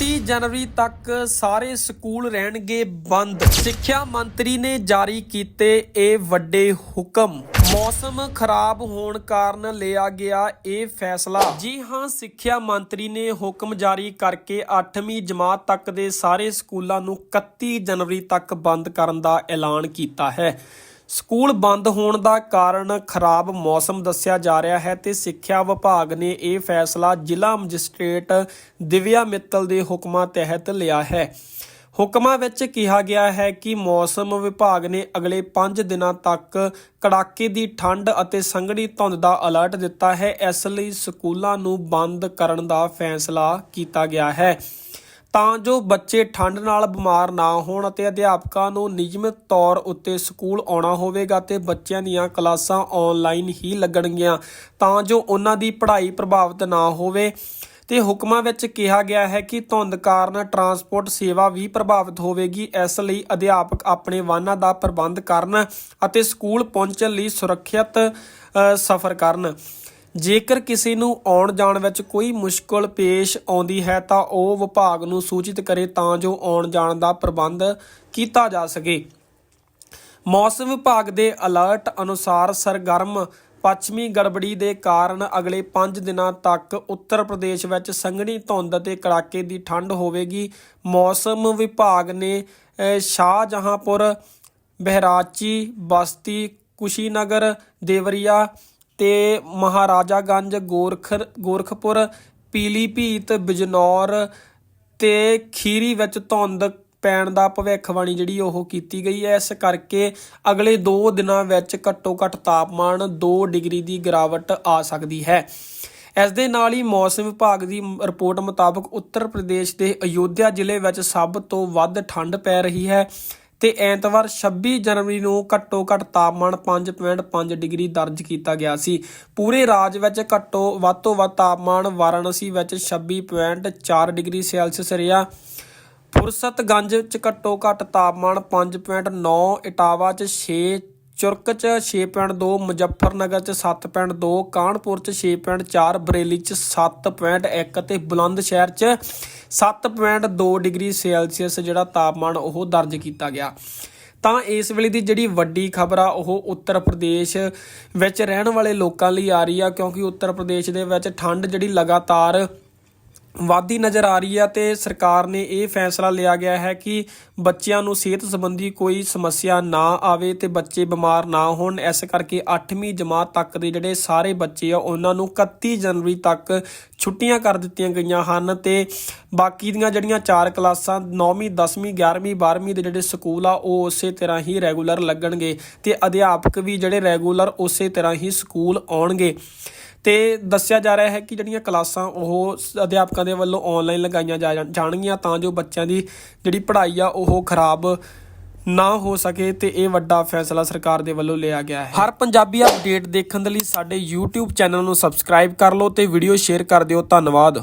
31 ਜਨਵਰੀ ਤੱਕ ਸਾਰੇ ਸਕੂਲ ਰਹਿਣਗੇ ਬੰਦ। ਸਿੱਖਿਆ ਮੰਤਰੀ ਨੇ ਜਾਰੀ ਕੀਤੇ ਇਹ ਵੱਡੇ ਹੁਕਮ। ਮੌਸਮ ਖਰਾਬ ਹੋਣ ਕਾਰਨ ਲਿਆ ਗਿਆ ਇਹ ਫੈਸਲਾ। ਜੀ ਹਾਂ, ਸਿੱਖਿਆ ਮੰਤਰੀ ਨੇ ਹੁਕਮ ਜਾਰੀ ਕਰਕੇ 8ਵੀਂ ਜਮਾਤ ਤੱਕ ਦੇ ਸਾਰੇ ਸਕੂਲਾਂ ਨੂੰ 31 ਜਨਵਰੀ ਤੱਕ ਬੰਦ ਕਰਨ ਦਾ ਐਲਾਨ ਕੀਤਾ ਹੈ। ਸਕੂਲ ਬੰਦ ਹੋਣ ਦਾ ਕਾਰਨ ਖਰਾਬ ਮੌਸਮ ਦੱਸਿਆ ਜਾ ਰਿਹਾ ਹੈ ਤੇ ਸਿੱਖਿਆ ਵਿਭਾਗ ਨੇ ਇਹ ਫੈਸਲਾ ਜ਼ਿਲ੍ਹਾ ਮੈਜਿਸਟ੍ਰੇਟ ਦਿਵਿਆ ਮਿੱਤਲ ਦੇ ਹੁਕਮਾਂ ਤਹਿਤ ਲਿਆ ਹੈ। ਹੁਕਮਾਂ ਵਿੱਚ ਕਿਹਾ ਗਿਆ ਹੈ ਕਿ ਮੌਸਮ ਵਿਭਾਗ ਨੇ ਅਗਲੇ 5 ਦਿਨਾਂ ਤੱਕ ਕੜਾਕੇ ਦੀ ਠੰਡ ਅਤੇ ਸੰਘਣੀ ਧੁੰਦ ਦਾ ਅਲਰਟ ਦਿੱਤਾ ਹੈ। ਇਸ ਲਈ ਸਕੂਲਾਂ ਨੂੰ ਬੰਦ ਕਰਨ ਦਾ ਫੈਸਲਾ ਕੀਤਾ ਗਿਆ ਹੈ। ਤਾਂ ਜੋ ਬੱਚੇ ਠੰਡ ਨਾਲ ਬਿਮਾਰ ਨਾ ਹੋਣ ਅਤੇ ਅਧਿਆਪਕਾਂ ਨੂੰ ਨਿਯਮਿਤ ਤੌਰ ਉੱਤੇ ਸਕੂਲ ਆਉਣਾ ਹੋਵੇਗਾ ਤੇ ਬੱਚਿਆਂ ਦੀਆਂ ਕਲਾਸਾਂ ਆਨਲਾਈਨ ਹੀ ਲੱਗਣਗੀਆਂ, ਤਾਂ ਜੋ ਉਹਨਾਂ ਦੀ ਪੜ੍ਹਾਈ ਪ੍ਰਭਾਵਿਤ ਨਾ ਹੋਵੇ। ਤੇ ਹੁਕਮਾਂ ਵਿੱਚ ਕਿਹਾ ਗਿਆ ਹੈ ਕਿ ਧੁੰਦ ਕਾਰਨ ਟਰਾਂਸਪੋਰਟ ਸੇਵਾ ਵੀ ਪ੍ਰਭਾਵਿਤ ਹੋਵੇਗੀ, ਇਸ ਲਈ ਅਧਿਆਪਕ ਆਪਣੇ ਵਾਹਨਾਂ ਦਾ ਪ੍ਰਬੰਧ ਕਰਨ ਅਤੇ ਸਕੂਲ ਪਹੁੰਚਣ ਲਈ ਸੁਰੱਖਿਅਤ ਸਫ਼ਰ ਕਰਨ। ਜੇਕਰ ਕਿਸੇ ਨੂੰ ਆਉਣ ਜਾਣ ਵਿੱਚ ਕੋਈ ਮੁਸ਼ਕਲ ਪੇਸ਼ ਆਉਂਦੀ ਹੈ ਤਾਂ ਉਹ ਵਿਭਾਗ ਨੂੰ ਸੂਚਿਤ ਕਰੇ ਤਾਂ ਜੋ ਆਉਣ ਜਾਣ ਦਾ ਪ੍ਰਬੰਧ ਕੀਤਾ ਜਾ ਸਕੇ। ਮੌਸਮ ਵਿਭਾਗ ਦੇ ਅਲਰਟ ਅਨੁਸਾਰ ਸਰਗਰਮ ਪੱਛਮੀ ਗੜਬੜੀ ਦੇ ਕਾਰਨ ਅਗਲੇ 5 ਦਿਨਾਂ ਤੱਕ ਉੱਤਰ ਪ੍ਰਦੇਸ਼ ਵਿੱਚ ਸੰਘਣੀ ਧੁੰਦ ਅਤੇ ਕੜਾਕੇ ਦੀ ਠੰਡ ਹੋਵੇਗੀ। ਮੌਸਮ ਵਿਭਾਗ ਨੇ ਸ਼ਾਹਜਹਾਂਪੁਰ, ਬਹਿਰਾਚੀ, ਬਸਤੀ, ਕੁਸ਼ੀਨਗਰ, ਦੇਵਰੀਆ ਤੇ ਮਹਾਰਾਜਾਗੰਜ ਗੋਰਖ ਗੋਰਖਪੁਰ ਪੀਲੀਭੀਤ ਬਿਜਨੌਰ ਤੇ ਖੀਰੀ ਵਿੱਚ ਧੁੰਦ ਪੈਣ ਦਾ ਭਵਿੱਖਬਾਣੀ ਜਿਹੜੀ ਉਹ ਕੀਤੀ ਗਈ ਹੈ। ਇਸ ਕਰਕੇ ਅਗਲੇ 2 ਦਿਨਾਂ ਵਿੱਚ ਘੱਟੋ ਘੱਟ ਤਾਪਮਾਨ 2 ਡਿਗਰੀ ਦੀ ਗਿਰਾਵਟ ਆ ਸਕਦੀ ਹੈ। ਇਸ ਦੇ ਨਾਲ ਹੀ ਮੌਸਮ ਵਿਭਾਗ ਦੀ ਰਿਪੋਰਟ ਮੁਤਾਬਕ ਉੱਤਰ ਪ੍ਰਦੇਸ਼ ਦੇ ਅਯੋਧਿਆ ਜ਼ਿਲ੍ਹੇ ਵਿੱਚ ਸਭ ਤੋਂ ਵੱਧ ਠੰਡ ਪੈ ਰਹੀ ਹੈ। ਤੇ ਐਤਵਾਰ 26 ਜਨਵਰੀ ਨੂੰ ਘੱਟੋ ਘੱਟ ਤਾਪਮਾਨ 5.5 ਡਿਗਰੀ ਦਰਜ ਕੀਤਾ ਗਿਆ ਸੀ। ਪੂਰੇ ਰਾਜ ਵਿੱਚ ਘੱਟੋ ਵੱਧ ਤੋਂ ਵੱਧ ਤਾਪਮਾਨ ਵਾਰਾਣਸੀ ਵਿੱਚ 26.4 ਡਿਗਰੀ ਸੈਲਸੀਅਸ ਰਿਹਾ। ਫੁਰਸਤਗੰਜ ਚ ਘੱਟੋ ਘੱਟ ਤਾਪਮਾਨ 5.9 ਇਟਾਵਾ ਚ 6 ਚੁਰਕ ਚ 6.2 ਮੁਜ਼ੱਫਰਨਗਰ ਚ 7.2 ਕਾਨਪੁਰ ਚ 6.4 ਬਰੇਲੀ ਚ 7.1 ਅਤੇ ਬੁਲੰਦ ਸ਼ਹਿਰ ਚ 7.2 ਡਿਗਰੀ ਸੈਲਸੀਅਸ ਜਿਹੜਾ ਤਾਪਮਾਨ ਉਹ ਦਰਜ ਕੀਤਾ ਗਿਆ। ਤਾਂ ਇਸ ਵੇਲੇ ਦੀ ਜਿਹੜੀ ਵੱਡੀ ਖਬਰ ਆ, ਉਹ ਉੱਤਰ ਪ੍ਰਦੇਸ਼ ਵਿੱਚ ਰਹਿਣ ਵਾਲੇ ਲੋਕਾਂ ਲਈ ਆ ਰਹੀ ਆ, ਕਿਉਂਕਿ ਉੱਤਰ ਪ੍ਰਦੇਸ਼ ਦੇ ਵਿੱਚ ਠੰਡ ਜਿਹੜੀ ਲਗਾਤਾਰ ਵਾਧੀ ਨਜ਼ਰ ਆ ਰਹੀ ਹੈ ਤੇ ਸਰਕਾਰ ਨੇ ਇਹ ਫੈਸਲਾ ਲਿਆ ਗਿਆ ਹੈ ਕਿ ਬੱਚਿਆਂ ਨੂੰ ਸਿਹਤ ਸੰਬੰਧੀ ਕੋਈ ਸਮੱਸਿਆ ਨਾ ਆਵੇ ਤੇ ਬੱਚੇ ਬਿਮਾਰ ਨਾ ਹੋਣ। ਇਸ ਕਰਕੇ 8ਵੀਂ ਜਮਾਤ ਤੱਕ ਦੇ ਜਿਹੜੇ ਸਾਰੇ ਬੱਚੇ ਆ, ਉਹਨਾਂ ਨੂੰ 31 ਜਨਵਰੀ ਤੱਕ ਛੁੱਟੀਆਂ ਕਰ ਦਿੱਤੀਆਂ ਗਈਆਂ ਹਨ ਤੇ ਬਾਕੀ ਦੀਆਂ ਜਿਹੜੀਆਂ ਚਾਰ ਕਲਾਸਾਂ 9ਵੀਂ 10ਵੀਂ 11ਵੀਂ 12ਵੀਂ ਦੇ ਜਿਹੜੇ ਸਕੂਲ ਆ, ਉਹ ਉਸੇ ਤਰ੍ਹਾਂ ਹੀ ਰੈਗੂਲਰ ਲੱਗਣਗੇ ਤੇ ਅਧਿਆਪਕ ਵੀ ਜਿਹੜੇ ਰੈਗੂਲਰ ਉਸੇ ਤਰ੍ਹਾਂ ਹੀ ਸਕੂਲ ਆਉਣਗੇ। ਤੇ ਦੱਸਿਆ ਜਾ ਰਿਹਾ ਹੈ ਕਿ ਜਿਹੜੀਆਂ ਕਲਾਸਾਂ ਉਹ ਅਧਿਆਪਕਾਂ ਦੇ ਵੱਲੋਂ ਆਨਲਾਈਨ ਲਗਾਈਆਂ ਜਾ ਜਾਣਗੀਆਂ ਤਾਂ ਜੋ ਬੱਚਿਆਂ ਦੀ ਜਿਹੜੀ ਪੜ੍ਹਾਈ ਆ ਉਹ ਖਰਾਬ ਨਾ ਹੋ ਸਕੇ ਤੇ ਇਹ ਵੱਡਾ ਫੈਸਲਾ ਸਰਕਾਰ ਦੇ ਵੱਲੋਂ ਲਿਆ ਗਿਆ ਹੈ। ਹਰ ਪੰਜਾਬੀ ਅਪਡੇਟ ਦੇਖਣ ਦੇ ਲਈ ਸਾਡੇ YouTube ਚੈਨਲ ਨੂੰ ਸਬਸਕ੍ਰਾਈਬ ਕਰ ਲਓ ਤੇ ਵੀਡੀਓ ਸ਼ੇਅਰ ਕਰ ਦਿਓ। ਧੰਨਵਾਦ।